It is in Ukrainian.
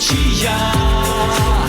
течія.